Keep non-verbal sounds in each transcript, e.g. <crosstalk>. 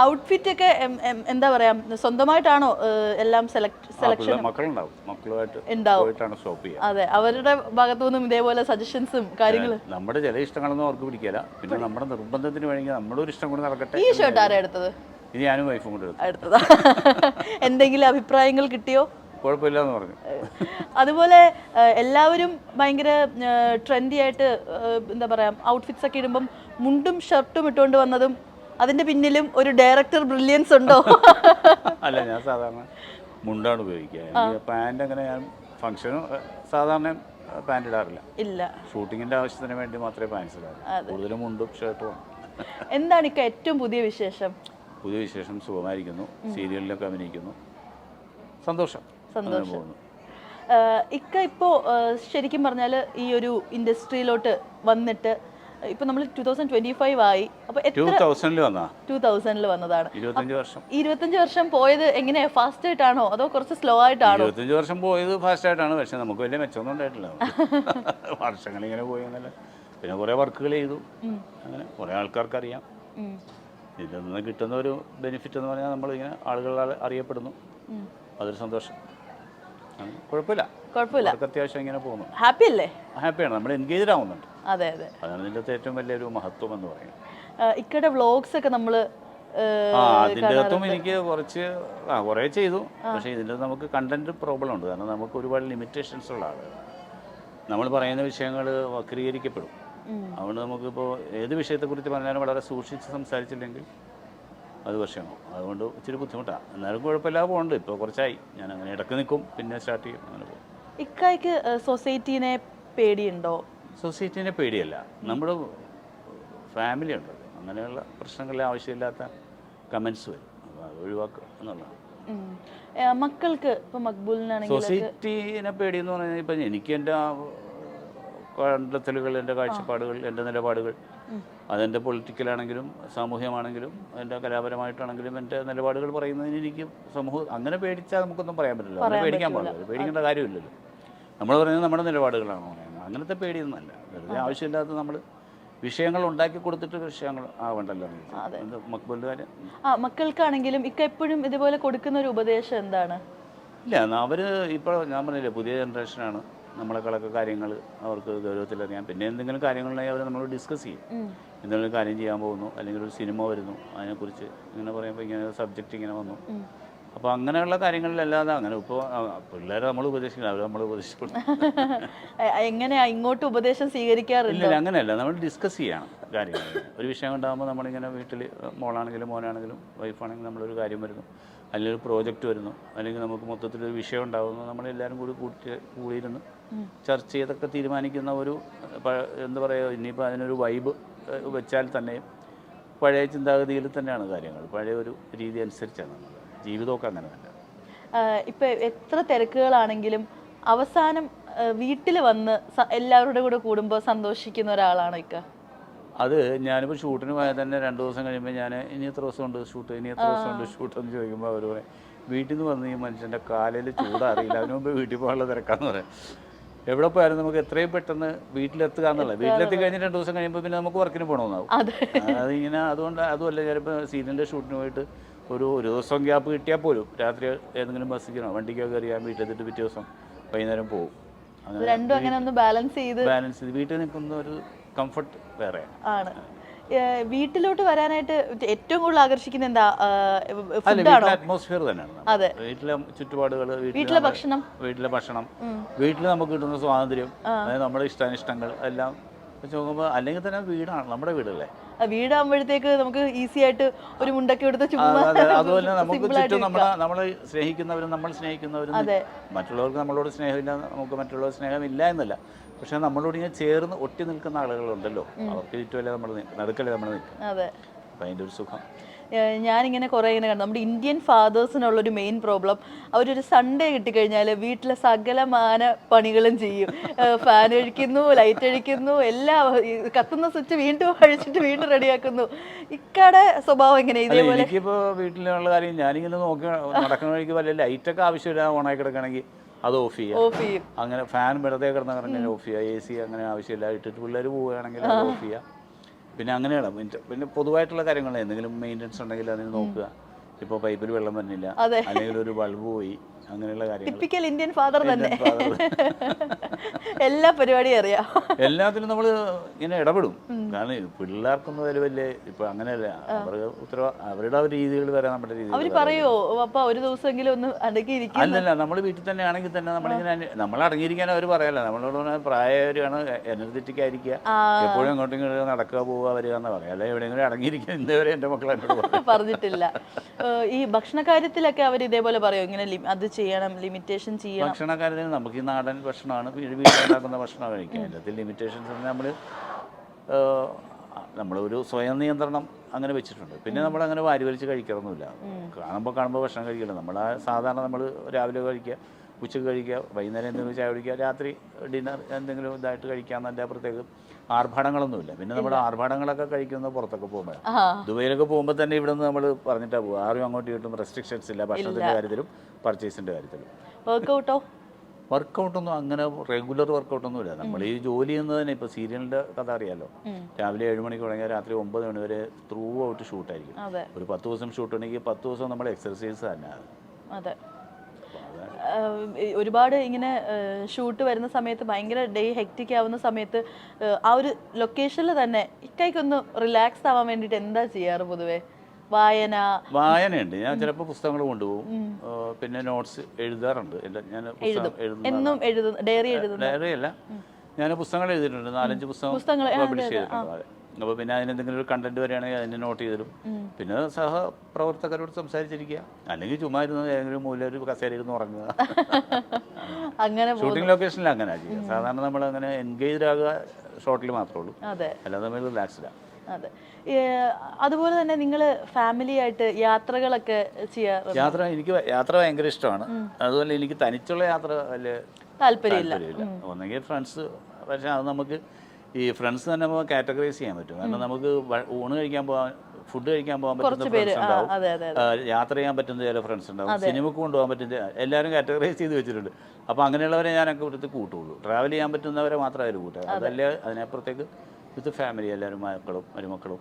Outfit ഒക്കെ എന്താ പറയാ സ്വന്തമായിട്ടാണോ എല്ലാം സെലക്ട് സെലക്ഷൻ? ഉണ്ടാവും. അതെ അവരുടെ ഭാഗത്തു നിന്നും ഇതേപോലെ സജഷൻസും കാര്യങ്ങളും. നമ്മുടെ ചില ഇഷ്ടങ്ങളൊന്നും അവർക്ക് പിടിക്കില്ല. പിന്നെ നമ്മുടെ നിർബന്ധത്തിന് വേണമെങ്കിൽ നമ്മുടെ ഒരു ഇഷ്ടം കൂടെ നടക്കട്ടെ ഈ ഷർട്ട് ആരാ എടുത്തത്? ഞാനും വൈഫും കൂടെ എടുത്തത് എടുത്തതാ. <laughs> എന്തെങ്കിലും അഭിപ്രായങ്ങൾ കിട്ടിയോ? കുഴപ്പമില്ല എന്ന് പറഞ്ഞു അതുപോലെ എല്ലാവരും ഭയങ്കര ട്രെൻഡി ആയിട്ട് എന്താ പറയാ ഔട്ട്ഫിറ്റ്സ് ഒക്കെ ഇടുമ്പം മുണ്ടും ഷർട്ടും ഇട്ടുകൊണ്ട് വന്നതും അതിന്റെ പിന്നിലും ഒരു ഡയറക്ടർ ബ്രില്യൻസ് ഉണ്ടോ? അല്ല ഞാൻ സാധാരണ മുണ്ടാണ് ഉപയോഗിക്കുക. പാന്റ് അങ്ങനെ ഞാൻ ഫംഗ്ഷന് സാധാരണ പാന്റ് ഇടാറില്ല. ഇല്ല. ഷൂട്ടിങ്ങിന്റെ ആവശ്യത്തിന് വേണ്ടി മാത്രമേ പാൻസ് ഇടാറ്. കൂടുതലും മുണ്ടും ഷർട്ടും എന്താണ് ഇക്ക ഏറ്റവും പുതിയ വിശേഷം? പുതിയ വിശേഷം സുഖമായിരിക്കുന്നു. സീരിയലിലൊക്കെ അഭിനയിക്കുന്നു. സന്തോഷം. സന്തോഷം. ഇക്ക ഇപ്പോ ശരിക്കും പറഞ്ഞാൽ ഈ ഒരു ഇൻഡസ്ട്രിയിലോട്ട് വന്നിട്ട് ഇപ്പൊ നമ്മൾ ടൂ തൗസൻഡ് ട്വന്റി ഫൈവ് ആയി. അപ്പൊ ടൂ തൗസൻഡിൽ വന്നതാണ്. ഇരുപത്തഞ്ച് വർഷം. പോയത് എങ്ങനെയാ? ഫാസ്റ്റ് ആയിട്ടാണോ? അതോ കുറച്ച് സ്ലോ ആയിട്ടാണോ? ഇരുപത്തഞ്ച് വർഷം പോയത് ഫാസ്റ്റ് ആയിട്ടാണ്. പക്ഷെ നമുക്ക് വലിയ മെച്ചമൊന്നും ഉണ്ടായിട്ടില്ല. <laughs> വർഷങ്ങൾ ഇങ്ങനെ പോയി എന്നല്ല. പിന്നെ കുറെ വർക്കുകൾ ചെയ്തു. അങ്ങനെ കുറെ ആൾക്കാർക്ക് അറിയാം. ഇതിൽ നിന്ന് കിട്ടുന്ന ഒരു ബെനിഫിറ്റ് എന്ന് പറഞ്ഞാൽ നമ്മളിങ്ങനെ ആളുകളാൽ അറിയപ്പെടുന്നു. അതൊരു സന്തോഷം. കുഴപ്പമില്ല. കുഴപ്പമില്ല. അവർക്ക് അത്യാവശ്യം ഇങ്ങനെ പോകുന്നു. ഹാപ്പി അല്ലേ? ഹാപ്പിയാണ് നമ്മൾ എൻഗേജ്ഡ് ആവുന്നുണ്ട്. അതെ അതെ. അതാണ് ഇതിന്റെ അകത്ത് ഏറ്റവും വലിയൊരു മഹത്വം എന്ന് പറയുന്നത്. ഏഹ്, ഇക്കയുടെ വ്ളോഗ്സ് ഒക്കെ നമ്മൾ ആ അതിന്റെ അകത്തും എനിക്ക് കുറച്ച് ആ കുറേ ചെയ്തു. പക്ഷേ ഇതിന്റെ നമുക്ക് കണ്ടന്റ് പ്രോബ്ലം ഉണ്ട്. കാരണം നമുക്ക് ഒരുപാട് ലിമിറ്റേഷൻസ് ഉള്ള ആളുകൾ നമ്മൾ പറയുന്ന വിഷയങ്ങൾ വക്രീകരിക്കപ്പെടും. അതുകൊണ്ട് നമുക്കിപ്പോൾ ഏത് വിഷയത്തെക്കുറിച്ച് പറഞ്ഞാലും വളരെ സൂക്ഷിച്ച് സംസാരിച്ചില്ലെങ്കിൽ അത് വിഷയമാവും അതുകൊണ്ട് ഇച്ചിരി ബുദ്ധിമുട്ടാണ് എന്നാലും കുഴപ്പമില്ലാതെ പോകുന്നുണ്ട് ഇപ്പോൾ കുറച്ചായി. ഞാൻ അങ്ങനെ ഇടയ്ക്ക് നിൽക്കും പിന്നെ സ്റ്റാർട്ട് ചെയ്യും അങ്ങനെ പോകും. ഇക്കായ്ക്ക് സൊസൈറ്റീനെ പേടിയുണ്ടോ? സൊസൈറ്റീനെ പേടിയല്ല. നമ്മുടെ ഫാമിലി ഉണ്ട് അങ്ങനെയുള്ള പ്രശ്നങ്ങളിൽ ആവശ്യമില്ലാത്ത കമൻസ് വരും. അപ്പോൾ അത് ഒഴിവാക്കുക എന്നുള്ളതാണ്. മക്കൾക്ക് ഇപ്പൊ മക്ബൂലിനാണെങ്കിൽ സൊസൈറ്റീനെ പേടിയെന്ന് പറഞ്ഞാൽ ഇപ്പം എനിക്ക് എന്റെ കണ്ടെത്തലുകൾ എന്റെ കാഴ്ചപ്പാടുകൾ എന്റെ നിലപാടുകൾ. അതെന്റെ പൊളിറ്റിക്കലാണെങ്കിലും സാമൂഹ്യമാണെങ്കിലും എന്റെ കലാപരമായിട്ടാണെങ്കിലും എന്റെ നിലപാടുകൾ പറയുന്നതിന് എനിക്ക് സമൂഹം അങ്ങനെ പേടിച്ചാൽ നമുക്കൊന്നും പറയാൻ പറ്റില്ല. അങ്ങനെ പേടിക്കാൻ പാടില്ല. പേടിക്കേണ്ട കാര്യമില്ലല്ലോ. നമ്മൾ പറയുന്നത് നമ്മുടെ നിലപാടുകളാണ് പറയുന്നത് അങ്ങനത്തെ പേടിയൊന്നുമല്ല വെറുതെ ആവശ്യമില്ലാത്ത നമ്മൾ വിഷയങ്ങൾ ഉണ്ടാക്കി കൊടുത്തിട്ട് വിഷയങ്ങൾ ആവണ്ടല്ലോ മക്ബൂലിന്റെ കാര്യം? ആ മക്കൾക്കാണെങ്കിലും ഇക്ക എപ്പോഴും ഇതുപോലെ കൊടുക്കുന്ന ഒരു ഉപദേശം എന്താണ്? ഇല്ല അവർ ഇപ്പോൾ ഞാൻ പറഞ്ഞില്ലേ പുതിയ ജനറേഷനാണ് നമ്മളെക്കാളൊക്കെ കാര്യങ്ങൾ അവർക്ക് ഗൗരവത്തിലറിയാം. പിന്നെ എന്തെങ്കിലും കാര്യങ്ങളുണ്ടെങ്കിൽ അവർ നമ്മൾ ഡിസ്കസ് ചെയ്യും. എന്തെങ്കിലും കാര്യം ചെയ്യാൻ പോകുന്നു അല്ലെങ്കിൽ ഒരു സിനിമ വരുന്നു അതിനെക്കുറിച്ച് ഇങ്ങനെ പറയുമ്പോൾ ഇങ്ങനെ സബ്ജക്റ്റ് ഇങ്ങനെ വന്നു. അപ്പോൾ അങ്ങനെയുള്ള കാര്യങ്ങളിലല്ലാതെ അങ്ങനെ ഇപ്പോൾ പിള്ളേരെ നമ്മൾ ഉപദേശിക്കണം അവർ നമ്മൾ ഉപദേശിക്കണം <laughs> എങ്ങനെ ഇങ്ങോട്ട് ഉപദേശം സ്വീകരിക്കാറില്ല അങ്ങനെയല്ല. നമ്മൾ ഡിസ്കസ് ചെയ്യണം കാര്യങ്ങൾ ഒരു വിഷയം ഉണ്ടാകുമ്പോൾ നമ്മളിങ്ങനെ വീട്ടിൽ മോളാണെങ്കിലും മോനാണെങ്കിലും വൈഫാണെങ്കിലും നമ്മളൊരു കാര്യം വരുന്നു. അല്ലെങ്കിൽ പ്രോജക്റ്റ് വരുന്നു. അല്ലെങ്കിൽ നമുക്ക് മൊത്തത്തിലൊരു വിഷയം ഉണ്ടാകുന്നു നമ്മളെല്ലാവരും കൂടി കൂട്ടി കൂടിയിരുന്ന് ചർച്ച ചെയ്തൊക്കെ തീരുമാനിക്കുന്ന ഒരു എന്താ പറയുക ഇനിയിപ്പോൾ അതിനൊരു വൈബ് വെച്ചാൽ തന്നെയും പഴയ ചിന്താഗതിയിൽ തന്നെയാണ് കാര്യങ്ങൾ. പഴയ ഒരു രീതി അനുസരിച്ചാണ് ജീവിതമൊക്കെ അങ്ങനെ തന്നെ. ഇപ്പോൾ എത്ര തിരക്കുകളാണെങ്കിലും അവസാനം വീട്ടിൽ വന്ന് എല്ലാവരുടെ കൂടെ കൂടുമ്പോൾ സന്തോഷിക്കുന്ന ഒരാളാണ് ഇക്ക. അത് ഞാനിപ്പോൾ ഷൂട്ടിന് പോയാൽ തന്നെ രണ്ട് ദിവസം കഴിയുമ്പോൾ ഞാൻ ഇനി എത്ര ദിവസം ഉണ്ട് ഷൂട്ട് ഇനി എത്ര ദിവസം ഉണ്ട് ഷൂട്ട് എന്ന് ചോദിക്കുമ്പോൾ അവർ പറയും വീട്ടിൽ നിന്ന് വന്ന് ഈ മനുഷ്യന്റെ കാലിൽ ചൂടറിയില്ല. അതിന് മുമ്പ് വീട്ടിൽ പോകാനുള്ള തിരക്കാന്ന് പറയാം. എവിടെ പോയാലും നമുക്ക് എത്രയും പെട്ടെന്ന് വീട്ടിലെത്തുക എന്നുള്ളത്. വീട്ടിലെത്തി കഴിഞ്ഞ് രണ്ട് ദിവസം കഴിയുമ്പോൾ പിന്നെ നമുക്ക് വർക്കിന് പോകണമെന്നാവും അതെ. അതിങ്ങനെ അതുകൊണ്ട് അതുമല്ല ചിലപ്പോൾ സീരിയലിന്റെ ഷൂട്ടിന് പോയിട്ട് ഒരു ഒരു ദിവസം ഗ്യാപ്പ് കിട്ടിയാൽ പോലും രാത്രി ഏതെങ്കിലും ബസ്സിക്കണോ വണ്ടിക്കോ കയറിയാൽ വീട്ടിലെത്തിട്ട് പിറ്റേ ദിവസം വൈകുന്നേരം പോകും അങ്ങനെ രണ്ടും അങ്ങനെ ഒന്ന് ബാലൻസ് ചെയ്ത് ബാലൻസ് ചെയ്ത് വീട്ടിൽ നിൽക്കുന്ന ഒരു കംഫർട്ട് വേറെ. ആണ്. വീട്ടിലോട്ട് വരാനായിട്ട് ഏറ്റവും കൂടുതൽ ആകർഷിക്കുന്ന എന്താ ഫുഡ് ഫുഡാണോ അറ്റ്മോസ്ഫിയർ തന്നെയാണ് അതെ. വീട്ടിലെ ചുറ്റുപാടുകൾ വീട്ടിലെ ഭക്ഷണം? വീട്ടിലെ ഭക്ഷണം. വീട്ടിൽ നമുക്ക് കിട്ടുന്ന സ്വാതന്ത്ര്യം അതായത് നമ്മുടെ ഇഷ്ടാനിഷ്ടങ്ങൾ എല്ലാം വെച്ച് നോക്കുമ്പോൾ അല്ലെങ്കിൽ തന്നെ വീടാണ് നമ്മുടെ വീടല്ലേ? വീടാകുമ്പോഴത്തേക്ക് നമുക്ക് ഈസി ആയിട്ട് ഒരു മുണ്ടൊക്കെ എടുത്ത് ചുമ്മാ അതെ, അതുപോലെ <laughs> നമുക്ക് ചുറ്റും നമ്മളെ നമ്മളെ സ്നേഹിക്കുന്നവരും നമ്മൾ സ്നേഹിക്കുന്നവരും മറ്റുള്ളവർക്ക് നമ്മളോട് സ്നേഹമില്ല നമുക്ക് മറ്റുള്ളവർ സ്നേഹമില്ല എന്നല്ല. പക്ഷെ നമ്മളോട് ഇങ്ങനെ ചേർന്ന് ഒട്ടി നിൽക്കുന്ന ആളുകളുണ്ടല്ലോ. അവർക്ക് ചുറ്റുമല്ലേ നമ്മൾ നടുക്കല്ലേ നമ്മൾ നിൽക്കുക അതെ. അപ്പം അതിന്റെ ഒരു സുഖം. ഞാനിങ്ങനെ കുറേ ഇങ്ങനെ കണ്ടു. നമ്മുടെ ഇന്ത്യൻ ഫാദേഴ്സിനുള്ളൊരു മെയിൻ പ്രോബ്ലം അവരൊരു സൺഡേ കിട്ടിക്കഴിഞ്ഞാൽ വീട്ടിലെ സകലമാന പണികളും ചെയ്യും. ഫാൻ അഴിക്കുന്നു ലൈറ്റ് അഴിക്കുന്നു എല്ലാം കത്തുന്ന സ്വിച്ച് വീണ്ടും അഴിച്ചിട്ട് വീണ്ടും റെഡിയാക്കുന്നു. ഇക്കടെ സ്വഭാവം എങ്ങനെ? ഇതേപോലെ എനിക്കിപ്പോൾ വീട്ടിലുള്ള കാര്യം ഞാനിങ്ങനെ നോക്കി നടക്കുന്ന വഴിക്ക് വല്ല ലൈറ്റൊക്കെ ആവശ്യമില്ല ഓണായി കിടക്കണമെങ്കിൽ അത് ഓഫ് ചെയ്യും. അങ്ങനെ ഫാൻ വെറുതെ കിടന്ന ഓഫ് ചെയ്യുക എ സി അങ്ങനെ ആവശ്യമില്ല ഇട്ടിട്ട് പിള്ളേർ പോവുകയാണെങ്കിൽ ഓഫ് ചെയ്യുക പിന്നെ അങ്ങനെയാണ്. പിന്നെ പിന്നെ പൊതുവായിട്ടുള്ള കാര്യങ്ങൾ എന്തെങ്കിലും മെയിന്റനൻസ് ഉണ്ടെങ്കിൽ അതിന് നോക്കുക. ഇപ്പോൾ പൈപ്പിൽ വെള്ളം വരുന്നില്ല അല്ലെങ്കിൽ ഒരു ബൾബ് പോയി. അങ്ങനെയുള്ള കാര്യങ്ങൾ. ടിപ്പിക്കൽ ഇന്ത്യൻ ഫാദർ തന്നെ. <laughs> എല്ലാ പരിപാടിയും അറിയാം. എല്ലാത്തിലും നമ്മൾ ഇങ്ങനെ ഇടപെടും. കാരണം പിള്ളേർക്കൊന്നും അതിൽ വലിയ ഇപ്പൊ അങ്ങനെയല്ല. അവർക്ക് ഉത്തരവ അവരുടെ ആ രീതികൾ വരെ നമ്മുടെ രീതി അവർ പറയോ അപ്പ ഒരു ദിവസമെങ്കിലും ഒന്ന് അടങ്ങിയിരിക്കും അല്ലല്ല നമ്മൾ വീട്ടിൽ തന്നെ ആണെങ്കിൽ തന്നെ നമ്മളിങ്ങനെ നമ്മൾ അടങ്ങിയിരിക്കാൻ അവർ പറയല്ല. നമ്മളോട് പ്രായവരാണ് എനർജറ്റിക് ആയിരിക്കുക. എപ്പോഴും അങ്ങോട്ടും ഇങ്ങോട്ടും നടക്കുക പോവുക വരിക എന്ന് പറയാം. അല്ലെ എവിടെയെങ്കിലും അടങ്ങിയിരിക്കാൻ ഇന്നേവരെ എന്റെ മക്കളെ <laughs> പറഞ്ഞിട്ടില്ല. ഈ ഭക്ഷണ കാര്യത്തിലൊക്കെ അവർ ഇതേപോലെ പറയും. ഇങ്ങനെ അത് ചെയ്യണം ലിമിറ്റേഷൻ ചെയ്യണം. ഭക്ഷണ കാര്യത്തിൽ നമുക്ക് ഈ നാടൻ ഭക്ഷണമാണ് വീട്ടിലുണ്ടാക്കുന്ന ഭക്ഷണം കഴിക്കാൻ അതിൽ ലിമിറ്റേഷൻസ് നമ്മൾ നമ്മളൊരു സ്വയം നിയന്ത്രണം അങ്ങനെ വെച്ചിട്ടുണ്ട്. പിന്നെ നമ്മൾ അങ്ങനെ വാരി വലിച്ച് കഴിക്കാറൊന്നുമില്ല. കാണുമ്പോൾ കാണുമ്പോൾ ഭക്ഷണം കഴിക്കില്ല. നമ്മൾ സാധാരണ നമ്മൾ രാവിലെ കഴിക്കുക. ഉച്ചയ്ക്ക് കഴിക്കുക വൈകുന്നേരം എന്തെങ്കിലും ചായ കുടിക്കുക രാത്രി ഡിന്നർ എന്തെങ്കിലും ഇതായിട്ട് കഴിക്കാമെന്നതിന്റെ പ്രത്യേകം ആർഭാടങ്ങളൊന്നുമില്ല. പിന്നെ നമ്മൾ ആർഭാടങ്ങളൊക്കെ കഴിക്കുന്നത് പുറത്തൊക്കെ പോകുമ്പോൾ ആ. ദുബൈയിലൊക്കെ പോകുമ്പോൾ തന്നെ ഇവിടെ നിന്ന് നമ്മൾ പറഞ്ഞിട്ടാണ് പോകുക ആരും അങ്ങോട്ടും ഇങ്ങോട്ടും റെസ്ട്രിക്ഷൻസ് ഇല്ല. ഭക്ഷണത്തിന്റെ കാര്യത്തിലും പർച്ചേസിന്റെ കാര്യത്തിലും. വർക്കൗട്ടോ വർക്കൗട്ടൊന്നും അങ്ങനെ റെഗുലർ വർക്കൗട്ടൊന്നും ഇല്ല നമ്മൾ ഈ ജോലി ചെയ്യുന്നത് തന്നെ ഇപ്പോൾ സീരിയലിന്റെ കഥ അറിയാലോ. രാവിലെ ഏഴ് മണിക്ക് തുടങ്ങിയാൽ രാത്രി ഒമ്പത് മണി വരെ ത്രൂ ഔട്ട് ഷൂട്ടായിരിക്കും ഒരു പത്ത് ദിവസം ഷൂട്ട് ഉണ്ടെങ്കിൽ പത്ത് ദിവസം നമ്മൾ എക്സർസൈസ് തന്നെയാണ്. ഒരുപാട് ഇങ്ങനെ ഷൂട്ട് വരുന്ന സമയത്ത് ഭയങ്കര ഡേ ഹെക്റ്റിക് ആവുന്ന സമയത്ത് ആ ഒരു ലൊക്കേഷനിൽ തന്നെ ഇക്കൈക്കൊന്ന് റിലാക്സ് ആവാൻ വേണ്ടിയിട്ട് എന്താ ചെയ്യാറ് പൊതുവേ? വായന. വായനയുണ്ട്. ഞാൻ ചിലപ്പോൾ പുസ്തകങ്ങൾ കൊണ്ടുപോകും. പിന്നെ നോട്ട്സ് എഴുതാറുണ്ട്. ഞാൻ എന്നും ഡയറി ഡയറി അല്ല. ഞാൻ പുസ്തകങ്ങൾ എഴുതിയിട്ടുണ്ട്. നാലഞ്ച് പുസ്തകം പബ്ലിഷ് ചെയ്തിട്ടുണ്ട് അപ്പോൾ പിന്നെ അതിനെന്തെങ്കിലും ഒരു കണ്ടന്റ് വരികയാണെങ്കിൽ അതിനെ നോട്ട് ചെയ്തിടും. പിന്നെ സഹപ്രവർത്തകരോട് സംസാരിച്ചിരിക്കുക. അല്ലെങ്കിൽ ചുമ്മാ ഇരുന്ന് ഏതെങ്കിലും മൂല ഒരു കസേര ഇരുന്ന് ഉറങ്ങുക. <laughs> അങ്ങനെ ഷൂട്ടിംഗ് ലൊക്കേഷനിൽ അങ്ങനെ ചെയ്യുക. സാധാരണ നമ്മൾ അങ്ങനെ എൻഗേജ്ഡ് ആകുക ഷോട്ടിൽ മാത്രമേ ഉള്ളൂ. അല്ലാതെ നമ്മൾ റിലാക്സ്ഡാണ് അതെ. അതുപോലെ തന്നെ നിങ്ങൾ ഫാമിലി ആയിട്ട് യാത്രകളൊക്കെ ചെയ്യാറ് യാത്ര എനിക്ക് യാത്ര ഭയങ്കര ഇഷ്ടമാണ്. അതുപോലെ എനിക്ക് തനിച്ചുള്ള യാത്ര വലിയ താല്പര്യമില്ല. ഒന്നെങ്കിൽ ഫ്രണ്ട്സ് പക്ഷേ അത് നമുക്ക് ഈ ഫ്രണ്ട്സ് തന്നെ നമുക്ക് കാറ്റഗറൈസ് ചെയ്യാൻ പറ്റും. കാരണം നമുക്ക് ഊണ് കഴിക്കാൻ പോകാൻ ഫുഡ് കഴിക്കാൻ പോകാൻ പറ്റുന്ന ഫ്രണ്ട്സ് ഉണ്ടാവും. യാത്ര ചെയ്യാൻ പറ്റുന്ന ചില ഫ്രണ്ട്സ് ഉണ്ടാവും. സിനിമക്ക് കൊണ്ടുപോകാൻ പറ്റുന്ന എല്ലാവരും കാറ്റഗറൈസ് ചെയ്ത് വെച്ചിട്ടുണ്ട്. അപ്പോൾ അങ്ങനെയുള്ളവരെ ഞാനൊക്കെ ഇവിടുത്തെ കൂട്ടുള്ളൂ. ട്രാവൽ ചെയ്യാൻ പറ്റുന്നവരെ മാത്രമേ അവർ കൂട്ടുക. അതല്ലേ അതിനപ്പുറത്തേക്ക് വിത്ത് ഫാമിലി എല്ലാവരും മക്കളും മരുമക്കളും.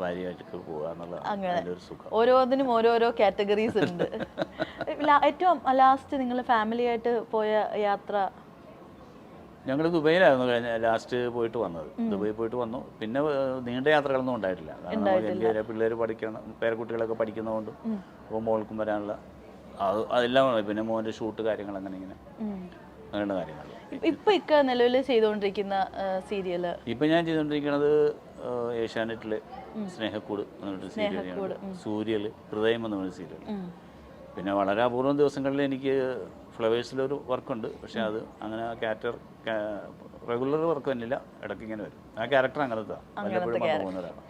ഭാര്യയായിട്ടൊക്കെ പോകുക എന്നുള്ളതാണ്. ഓരോന്നിനും ഓരോരോ കാറ്റഗറീസ് ഉണ്ട്. <laughs> ഏറ്റവും ലാസ്റ്റ് നിങ്ങൾ ഫാമിലി ആയിട്ട് പോയ യാത്ര ഞങ്ങൾ ദുബൈയിലായിരുന്നു കഴിഞ്ഞ ലാസ്റ്റ് പോയിട്ട് വന്നത്. ദുബായി പോയിട്ട് വന്നു. പിന്നെ നീണ്ട യാത്രകളൊന്നും ഉണ്ടായിട്ടില്ല. കാരണം എന്റെ പിള്ളേർ പഠിക്കണം പേരക്കുട്ടികളൊക്കെ പഠിക്കുന്നതുകൊണ്ട് അപ്പോൾ മോൾക്കും വരാനുള്ള അത് അതെല്ലാം പിന്നെ മോന്റെ ഷൂട്ട് കാര്യങ്ങൾ അങ്ങനെ ഇങ്ങനെ. അങ്ങനെയുള്ള കാര്യങ്ങൾ ഇപ്പൊ ഇക്ക നിലവിൽ ചെയ്തുകൊണ്ടിരിക്കുന്ന സീരിയൽ ഇപ്പൊ ഞാൻ ചെയ്തുകൊണ്ടിരിക്കുന്നത് ഏഷ്യാനെറ്റിൽ സ്നേഹക്കൂട് എന്നൊരു സീരിയൽ സൂര്യൽ ഹൃദയം എന്ന് പറഞ്ഞ സീരിയൽ പിന്നെ വളരെ അപൂർവം ദിവസങ്ങളിൽ എനിക്ക് ഫ്ലവേഴ്സിലൊരു വർക്കുണ്ട്. പക്ഷേ അത് അങ്ങനെ ക്യാരക്ടർ റെഗുലർ വർക്ക് തന്നെയില്ല ഇടയ്ക്ക് ഇങ്ങനെ വരും. ആ ക്യാരക്ടർ അങ്ങനത്തെ. വല്ലപ്പോഴും വന്നു പോകുന്നതാണ്